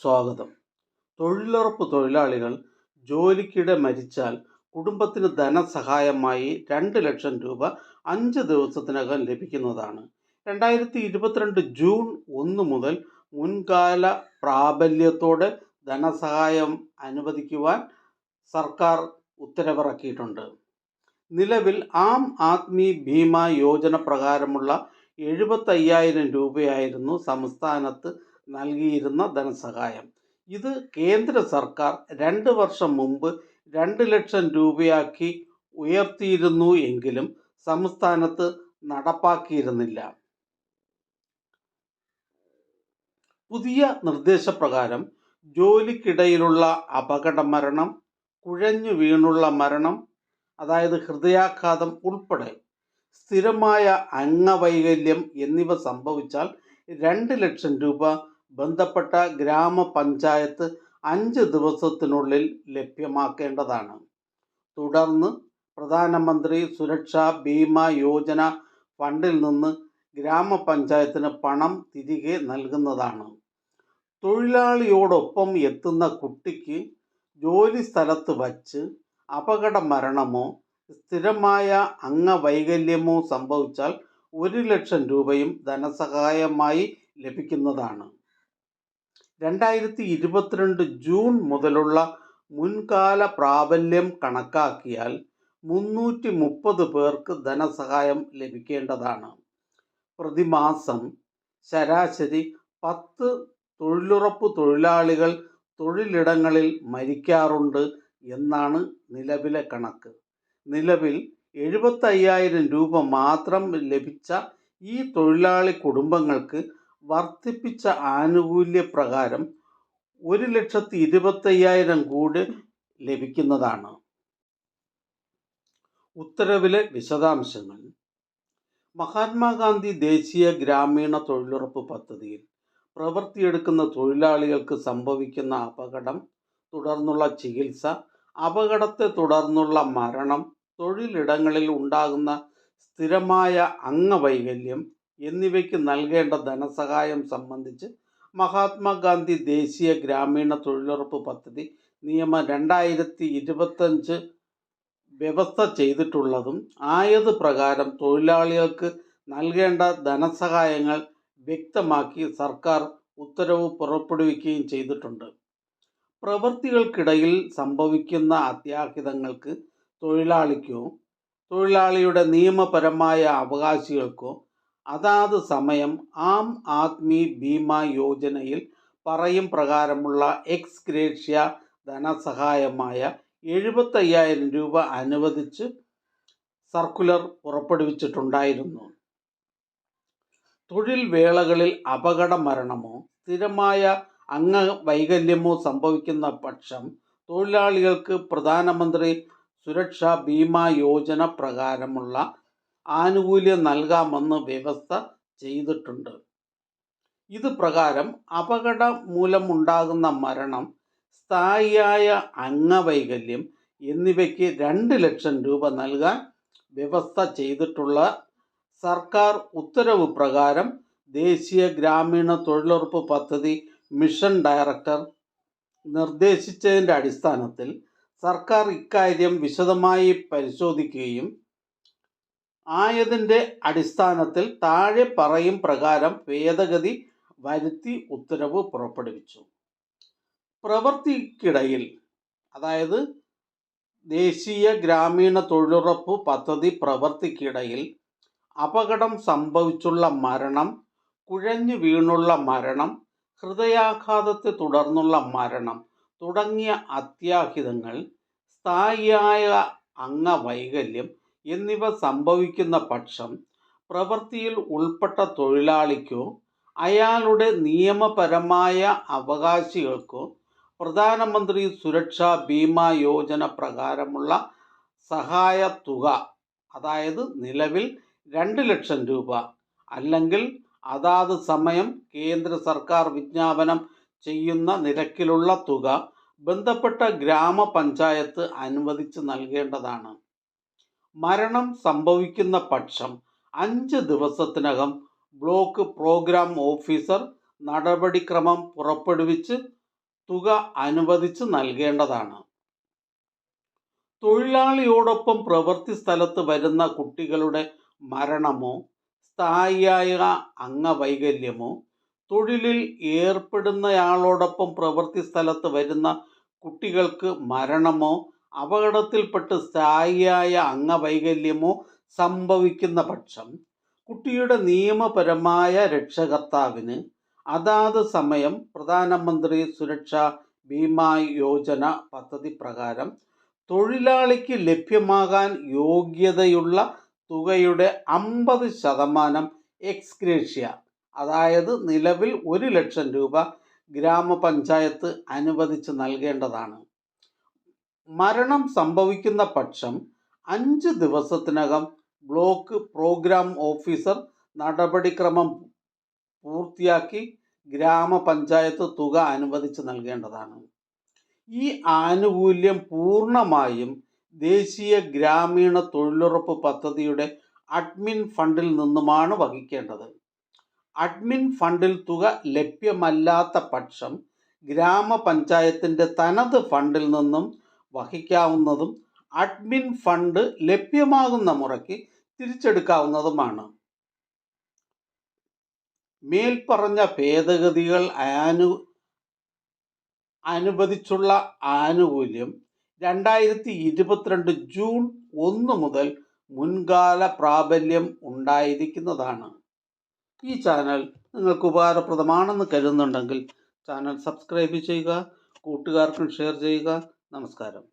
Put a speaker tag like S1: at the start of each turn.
S1: സ്വാഗതം. തൊഴിലുറപ്പ് തൊഴിലാളികൾ ജോലിക്കിടെ മരിച്ചാൽ കുടുംബത്തിന് ധനസഹായമായി രണ്ട് ലക്ഷം രൂപ അഞ്ച് ദിവസത്തിനകം ലഭിക്കുന്നതാണ്. രണ്ടായിരത്തി ഇരുപത്തിരണ്ട് ജൂൺ ഒന്ന് മുതൽ മുൻകാല പ്രാബല്യത്തോടെ ധനസഹായം അനുവദിക്കുവാൻ സർക്കാർ ഉത്തരവിറക്കിയിട്ടുണ്ട്. നിലവിൽ ആം ആദ്മി ഭീമ യോജന പ്രകാരമുള്ള എഴുപത്തയ്യായിരം രൂപയായിരുന്നു സംസ്ഥാനത്ത് നൽകിയിരുന്ന ധനസഹായം. ഇത് കേന്ദ്ര സർക്കാർ രണ്ട് വർഷം മുമ്പ് രണ്ട് ലക്ഷം രൂപയാക്കി ഉയർത്തിയിരുന്നു എങ്കിലും സംസ്ഥാനത്ത് നടപ്പാക്കിയിരുന്നില്ല. പുതിയ നിർദ്ദേശപ്രകാരം ജോലിക്കിടയിലുള്ള അപകട മരണം കുഴഞ്ഞു വീണുള്ള മരണം അതായത് ഹൃദയാഘാതം ഉൾപ്പെടെ സ്ഥിരമായ അംഗവൈകല്യം എന്നിവ സംഭവിച്ചാൽ രണ്ട് ലക്ഷം രൂപ ബന്ധപ്പെട്ട ഗ്രാമപഞ്ചായത്ത് അഞ്ച് ദിവസത്തിനുള്ളിൽ ലഭ്യമാക്കേണ്ടതാണ്. തുടർന്ന് പ്രധാനമന്ത്രി സുരക്ഷാ ബീമ യോജന ഫണ്ടിൽ നിന്ന് ഗ്രാമപഞ്ചായത്തിന് പണം തിരികെ നൽകുന്നതാണ്. തൊഴിലാളിയോടൊപ്പം എത്തുന്ന കുട്ടിക്ക് ജോലി സ്ഥലത്ത് വച്ച് അപകട മരണമോ സ്ഥിരമായ അംഗവൈകല്യമോ സംഭവിച്ചാൽ ഒരു ലക്ഷം രൂപയും ധനസഹായമായി ലഭിക്കുന്നതാണ്. രണ്ടായിരത്തി ഇരുപത്തിരണ്ട് ജൂൺ മുതലുള്ള മുൻകാല പ്രാബല്യം കണക്കാക്കിയാൽ മുന്നൂറ്റി മുപ്പത് പേർക്ക് ധനസഹായം ലഭിക്കേണ്ടതാണ്. പ്രതിമാസം ശരാശരി പത്ത് തൊഴിലുറപ്പ് തൊഴിലാളികൾ തൊഴിലിടങ്ങളിൽ മരിക്കാറുണ്ട് എന്നാണ് നിലവിലെ കണക്ക്. നിലവിൽ എഴുപത്തയ്യായിരം രൂപ മാത്രം ലഭിച്ച ഈ തൊഴിലാളി കുടുംബങ്ങൾക്ക് വർദ്ധിപ്പിച്ച ആനുകൂല്യ പ്രകാരം ഒരു ലക്ഷത്തി ഇരുപത്തയ്യായിരം കൂടി ലഭിക്കുന്നതാണ്. ഉത്തരവിലെ വിശദാംശങ്ങൾ. മഹാത്മാഗാന്ധി ദേശീയ ഗ്രാമീണ തൊഴിലുറപ്പ് പദ്ധതിയിൽ പ്രവൃത്തിയെടുക്കുന്ന തൊഴിലാളികൾക്ക് സംഭവിക്കുന്ന അപകടം തുടർന്നുള്ള ചികിത്സ അപകടത്തെ തുടർന്നുള്ള മരണം തൊഴിലിടങ്ങളിൽ ഉണ്ടാകുന്ന സ്ഥിരമായ അംഗവൈകല്യം എന്നിവയ്ക്ക് നൽകേണ്ട ധനസഹായം സംബന്ധിച്ച് മഹാത്മാഗാന്ധി ദേശീയ ഗ്രാമീണ തൊഴിലുറപ്പ് പദ്ധതി നിയമം രണ്ടായിരത്തി ഇരുപത്തഞ്ച് വ്യവസ്ഥ ചെയ്തിട്ടുള്ളതും ആയത് പ്രകാരം തൊഴിലാളികൾക്ക് നൽകേണ്ട ധനസഹായങ്ങൾ വ്യക്തമാക്കി സർക്കാർ ഉത്തരവ് പുറപ്പെടുവിക്കുകയും ചെയ്തിട്ടുണ്ട്. പ്രവൃത്തികൾക്കിടയിൽ സംഭവിക്കുന്ന അത്യാഹിതങ്ങൾക്ക് തൊഴിലാളിക്കോ തൊഴിലാളിയുടെ നിയമപരമായ അവകാശികൾക്കോ അതാത് സമയം ആം ആദ്മി ബീമ യോജനയിൽ പറയും പ്രകാരമുള്ള എക്സ് ഗ്രേഷ്യ ധനസഹായമായ എഴുപത്തയ്യായിരം രൂപ അനുവദിച്ച് സർക്കുലർ പുറപ്പെടുവിച്ചിട്ടുണ്ടായിരുന്നു. തൊഴിൽ വേളകളിൽ അപകട മരണമോ സ്ഥിരമായ അംഗവൈകല്യമോ സംഭവിക്കുന്ന പക്ഷം തൊഴിലാളികൾക്ക് പ്രധാനമന്ത്രി സുരക്ഷാ ബീമ യോജന പ്രകാരമുള്ള ആനുകൂല്യം നൽകാമെന്ന് വ്യവസ്ഥ ചെയ്തിട്ടുണ്ട്. ഇത് പ്രകാരം അപകടം മൂലമുണ്ടാകുന്ന മരണം സ്ഥായിയായ അംഗവൈകല്യം എന്നിവയ്ക്ക് രണ്ട് ലക്ഷം രൂപ നൽകാൻ വ്യവസ്ഥ ചെയ്തിട്ടുള്ള സർക്കാർ ഉത്തരവ് പ്രകാരം ദേശീയ ഗ്രാമീണ തൊഴിലുറപ്പ് പദ്ധതി മിഷൻ ഡയറക്ടർ നിർദ്ദേശിച്ചതിന്റെ അടിസ്ഥാനത്തിൽ സർക്കാർ ഇക്കാര്യം വിശദമായി പരിശോധിക്കുകയും ആയതിന്റെ അടിസ്ഥാനത്തിൽ താഴെ പറയും പ്രകാരം ഭേദഗതി വരുത്തി ഉത്തരവ് പുറപ്പെടുവിച്ചു. പ്രവൃത്തിക്കിടയിൽ അതായത് ദേശീയ ഗ്രാമീണ തൊഴിലുറപ്പ് പദ്ധതി പ്രവൃത്തിക്കിടയിൽ അപകടം സംഭവിച്ചുള്ള മരണം കുഴഞ്ഞു വീണുള്ള മരണം ഹൃദയാഘാതത്തെ തുടർന്നുള്ള മരണം തുടങ്ങിയ അത്യാഹിതങ്ങൾ സ്ഥായിയായ അംഗവൈകല്യം എന്നിവ സംഭവിക്കുന്ന പക്ഷം പ്രവൃത്തിയിൽ ഉൾപ്പെട്ട തൊഴിലാളിക്കോ അയാളുടെ നിയമപരമായ അവകാശികൾക്കോ പ്രധാനമന്ത്രി സുരക്ഷാ ബീമ യോജന പ്രകാരമുള്ള സഹായ തുക അതായത് നിലവിൽ രണ്ട് ലക്ഷം രൂപ അല്ലെങ്കിൽ അതാത് സമയം കേന്ദ്ര സർക്കാർ വിജ്ഞാപനം ചെയ്യുന്ന നിരക്കിലുള്ള തുക ബന്ധപ്പെട്ട ഗ്രാമപഞ്ചായത്ത് അനുവദിച്ച് നൽകേണ്ടതാണ്. മരണം സംഭവിക്കുന്ന പക്ഷം അഞ്ച് ദിവസത്തിനകം ബ്ലോക്ക് പ്രോഗ്രാം ഓഫീസർ നടപടിക്രമം പുറപ്പെടുവിച്ച് തുക അനുവദിച്ച് നൽകേണ്ടതാണ്. തൊഴിലാളിയോടൊപ്പം പ്രവൃത്തി സ്ഥലത്ത് വരുന്ന കുട്ടികളുടെ മരണമോ സ്ഥായിയായ അംഗവൈകല്യമോ തൊഴിലിൽ ഏർപ്പെടുന്നയാളോടൊപ്പം പ്രവൃത്തി സ്ഥലത്ത് വരുന്ന കുട്ടികൾക്ക് മരണമോ അപകടത്തിൽപ്പെട്ട് സ്ഥായിയായ അംഗവൈകല്യമോ സംഭവിക്കുന്ന പക്ഷം കുട്ടിയുടെ നിയമപരമായ രക്ഷകർത്താവിന് അതാത് സമയം പ്രധാനമന്ത്രി സുരക്ഷാ ബീമാ യോജന പദ്ധതി പ്രകാരം തൊഴിലാളിക്ക് ലഭ്യമാകാൻ യോഗ്യതയുള്ള തുകയുടെ അമ്പത് ശതമാനം എക്സ്ഗ്രേഷ്യ അതായത് നിലവിൽ ഒരു ലക്ഷം രൂപ ഗ്രാമപഞ്ചായത്ത് അനുവദിച്ച് നൽകേണ്ടതാണ്. മരണം സംഭവിക്കുന്ന പക്ഷം അഞ്ച് ദിവസത്തിനകം ബ്ലോക്ക് പ്രോഗ്രാം ഓഫീസർ നടപടിക്രമം പൂർത്തിയാക്കി ഗ്രാമപഞ്ചായത്ത് തുക അനുവദിച്ച് നൽകേണ്ടതാണ്. ഈ ആനുകൂല്യം പൂർണമായും ദേശീയ ഗ്രാമീണ തൊഴിലുറപ്പ് പദ്ധതിയുടെ അഡ്മിൻ ഫണ്ടിൽ നിന്നുമാണ് വഹിക്കേണ്ടത്. അഡ്മിൻ ഫണ്ടിൽ തുക ലഭ്യമല്ലാത്ത പക്ഷം ഗ്രാമപഞ്ചായത്തിന്റെ തനത് ഫണ്ടിൽ നിന്നും വഹിക്കാവുന്നതും അഡ്മിൻ ഫണ്ട് ലഭ്യമാകുന്ന മുറയ്ക്ക് തിരിച്ചെടുക്കാവുന്നതുമാണ്. മേൽപ്പറഞ്ഞ ഭേദഗതികൾ അനു അനുവദിച്ചുള്ള ആനുകൂല്യം രണ്ടായിരത്തി ഇരുപത്തിരണ്ട് ജൂൺ ഒന്ന് മുതൽ മുൻകാല പ്രാബല്യം ഉണ്ടായിരിക്കുന്നതാണ്. ഈ ചാനൽ നിങ്ങൾക്ക് ഉപകാരപ്രദമാണെന്ന് കരുതുന്നുണ്ടെങ്കിൽ ചാനൽ സബ്സ്ക്രൈബ് ചെയ്യുക കൂട്ടുകാർക്കും ഷെയർ ചെയ്യുക നമസ്കാരം.